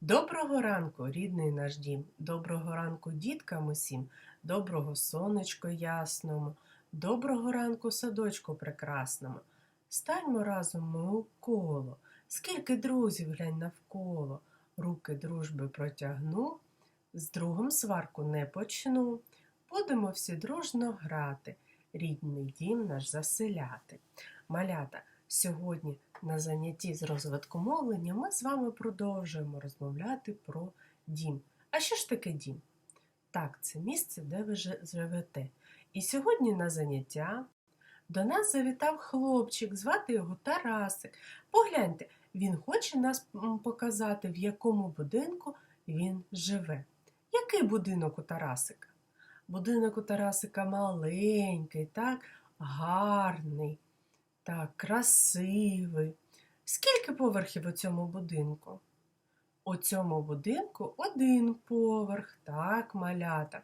Доброго ранку, рідний наш дім, доброго ранку діткам усім, доброго сонечко ясному, доброго ранку садочку прекрасному. Станьмо разом ми у коло, скільки друзів глянь навколо, руки дружби протягну, з другом сварку не почну. Будемо всі дружно грати, рідний дім наш заселяти. Малята, сьогодні на занятті з розвитку мовлення ми з вами продовжуємо розмовляти про дім. А що ж таке дім? Так, це місце, де ви живете. І сьогодні на заняття до нас завітав хлопчик, звати його Тарасик. Погляньте, він хоче нас показати, в якому будинку він живе. Який будинок у Тарасика? Будинок у Тарасика маленький, так, гарний, так, красивий. Скільки поверхів у цьому будинку? У цьому будинку один поверх, так, малята.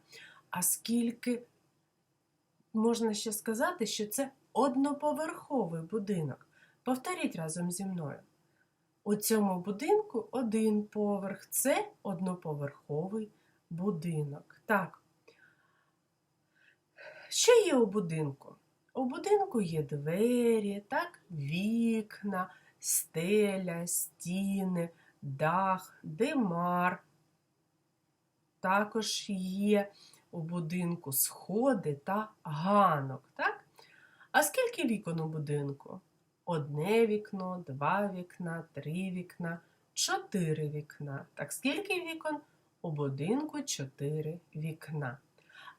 А скільки можна ще сказати, що це одноповерховий будинок? Повторіть разом зі мною. У цьому будинку один поверх це одноповерховий будинок. Так. Що є у будинку? У будинку є двері, так, вікна, стеля, стіни, дах, димар. Також є у будинку сходи та ганок. Так? А скільки вікон у будинку? Одне вікно, два вікна, три вікна, чотири вікна. Так скільки вікон? У будинку чотири вікна.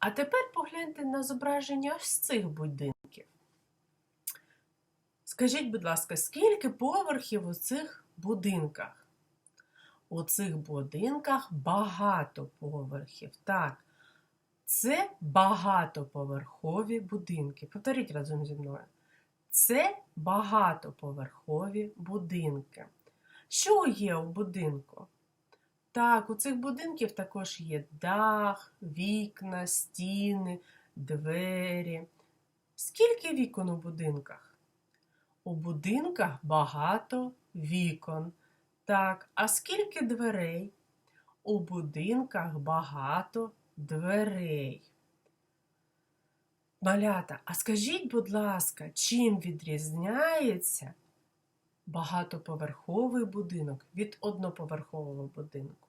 А тепер погляньте на зображення ось цих будинків. Скажіть, будь ласка, скільки поверхів у цих будинках? У цих будинках багато поверхів. Так, це багатоповерхові будинки. Повторіть разом зі мною. Це багатоповерхові будинки. Що є у будинку? Так, у цих будинків також є дах, вікна, стіни, двері. Скільки вікон у будинках? У будинках багато вікон. Так, а скільки дверей? У будинках багато дверей. Малята, а скажіть, будь ласка, чим відрізняється багатоповерховий будинок від одноповерхового будинку?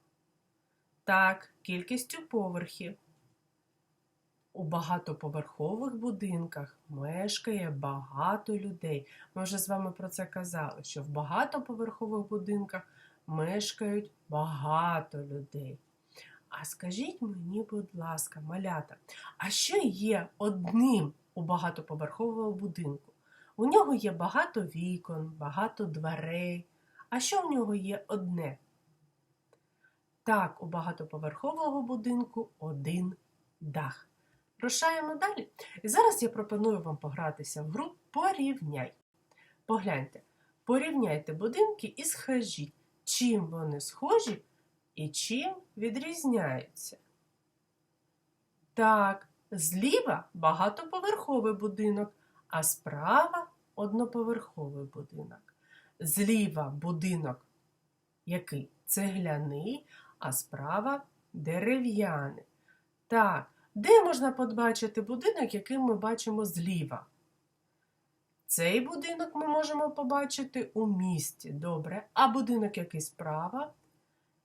Так, кількістю поверхів. У багатоповерхових будинках мешкає багато людей. Ми вже з вами про це казали, що в багатоповерхових будинках мешкають багато людей. А скажіть мені, будь ласка, малята, а що є одним у багатоповерхового будинку? У нього є багато вікон, багато дверей. А що в нього є одне? Так, у багатоповерхового будинку один дах. Рушаємо далі. І зараз я пропоную вам погратися в гру Порівняй. Погляньте, порівняйте будинки і скажіть, чим вони схожі і чим відрізняються. Так, зліва багатоповерховий будинок, а справа одноповерховий будинок. Зліва будинок який цегляний, а справа дерев'яний. Так, де можна побачити будинок, який ми бачимо зліва? Цей будинок ми можемо побачити у місті. Добре. А будинок який справа?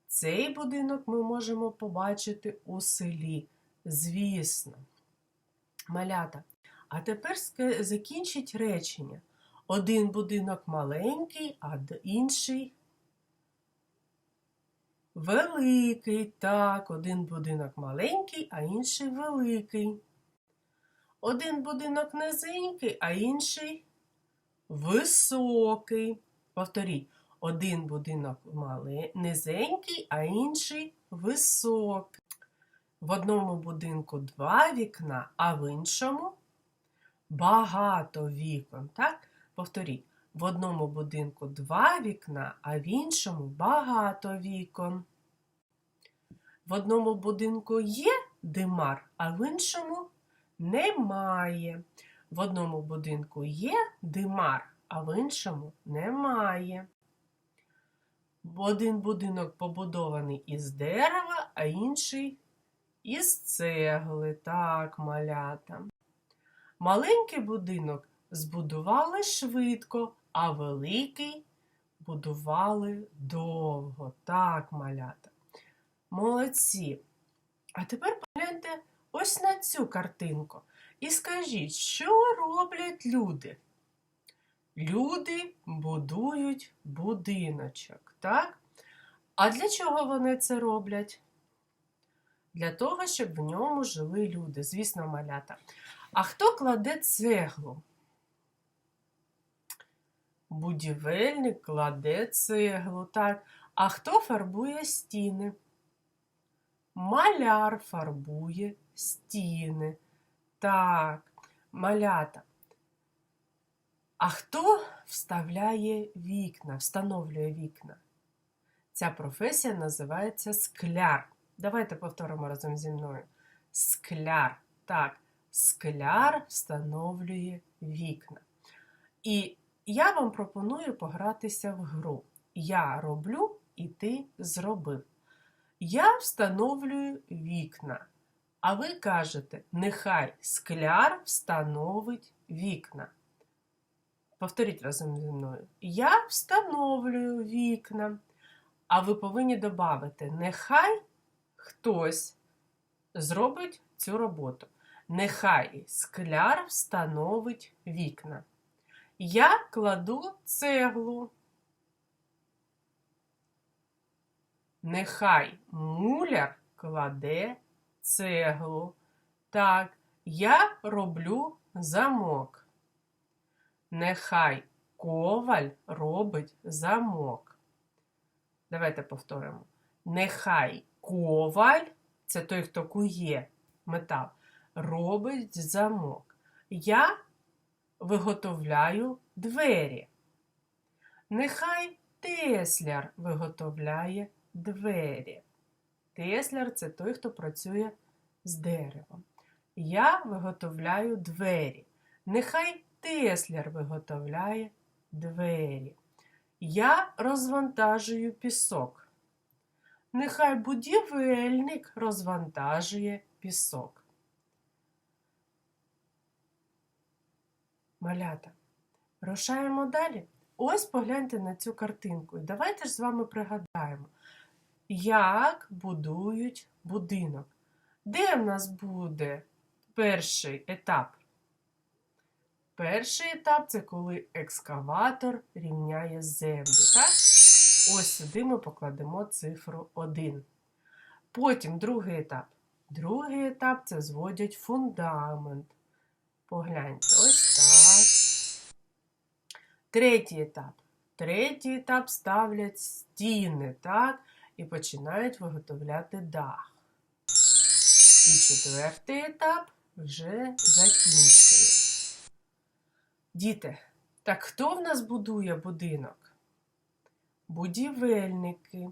Цей будинок ми можемо побачити у селі. Звісно. Малята. А тепер закінчіть речення. Один будинок маленький, а інший великий. Так, один будинок маленький, а інший великий. Один будинок низенький, а інший високий. Повторіть, один будинок низенький, а інший високий. В одному будинку два вікна, а в іншому багато вікон. Так? Повторіть, в одному будинку два вікна, а в іншому багато вікон. В одному будинку є димар, а в іншому немає. В одному будинку є димар, а в іншому немає. Один будинок побудований із дерева, а інший із цегли. Так, малята. Маленький будинок збудували швидко, а великий будували довго. Так, малята. Молодці. А тепер погляньте ось на цю картинку. І скажіть, що роблять люди? Люди будують будиночок, так? А для чого вони це роблять? Для того, щоб в ньому жили люди, звісно, малята. А хто кладе цеглу? Будівельник кладе цеглу, так. А хто фарбує стіни? Маляр фарбує стіни. Так, малята. А хто вставляє вікна, встановлює вікна? Ця професія називається скляр. Давайте повторимо разом зі мною. Скляр. Так, скляр встановлює вікна. І я вам пропоную погратися в гру. Я роблю і ти зробив. Я встановлюю вікна. А ви кажете, нехай скляр встановить вікна. Повторіть разом зі мною. Я встановлюю вікна. А ви повинні додати, нехай хтось зробить цю роботу. Нехай скляр встановить вікна. Я кладу цеглу. Нехай муляр кладе цеглу. Так, я роблю замок. Нехай коваль робить замок. Давайте повторимо. Нехай коваль, це той, хто кує метал, робить замок. Я виготовляю двері. Нехай тесляр виготовляє двері. Тесляр це той, хто працює з деревом. Я виготовляю двері. Нехай тесляр виготовляє двері. Я розвантажую пісок. Нехай будівельник розвантажує пісок. Малята. Рушаємо далі. Ось погляньте на цю картинку. І давайте ж з вами пригадаємо, як будують будинок. Де в нас буде перший етап? Перший етап це коли екскаватор рівняє землю. Так? Ось сюди ми покладемо цифру 1. Потім другий етап. Другий етап це зводять фундамент. Погляньте, ось так. Третій етап. Третій етап ставлять стіни, так? І починають виготовляти дах. І четвертий етап вже закінчує. Діти, так хто в нас будує будинок? Будівельники.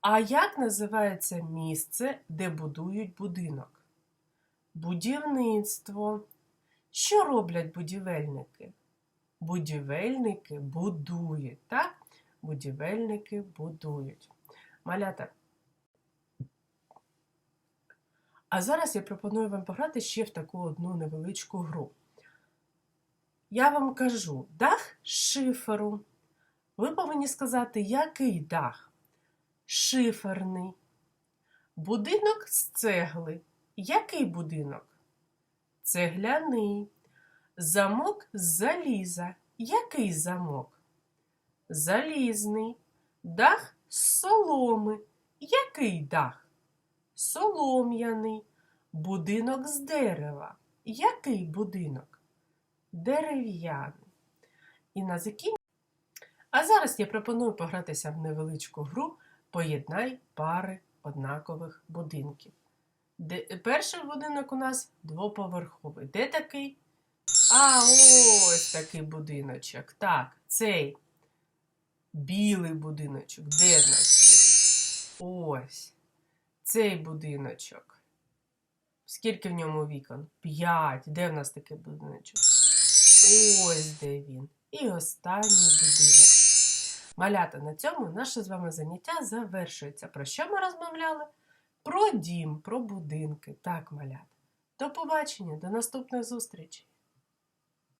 А як називається місце, де будують будинок? Будівництво. Що роблять будівельники? Будівельники будують, так? Будівельники будують. Малята. А зараз я пропоную вам пограти ще в таку одну невеличку гру. Я вам кажу дах шиферу. Ви повинні сказати, який дах? Шиферний. Будинок з цегли. Який будинок? Цегляний. Замок з заліза. Який замок? Залізний. Дах з соломи. Який дах? Солом'яний. Будинок з дерева. Який будинок? Дерев'яний. І на закінчення. А зараз я пропоную погратися в невеличку гру Поєднай пари однакових будинків. Де, перший будинок у нас двоповерховий. Де такий? А ось такий будиночок. Так, цей білий будиночок. Де в нас білий? Ось. Цей будиночок. Скільки в ньому вікон? П'ять. Де в нас такий будиночок? Ось де він. І останній будинок. Малята, на цьому наше з вами заняття завершується. Про що ми розмовляли? Про дім, про будинки. Так, малята. До побачення, до наступних зустрічей!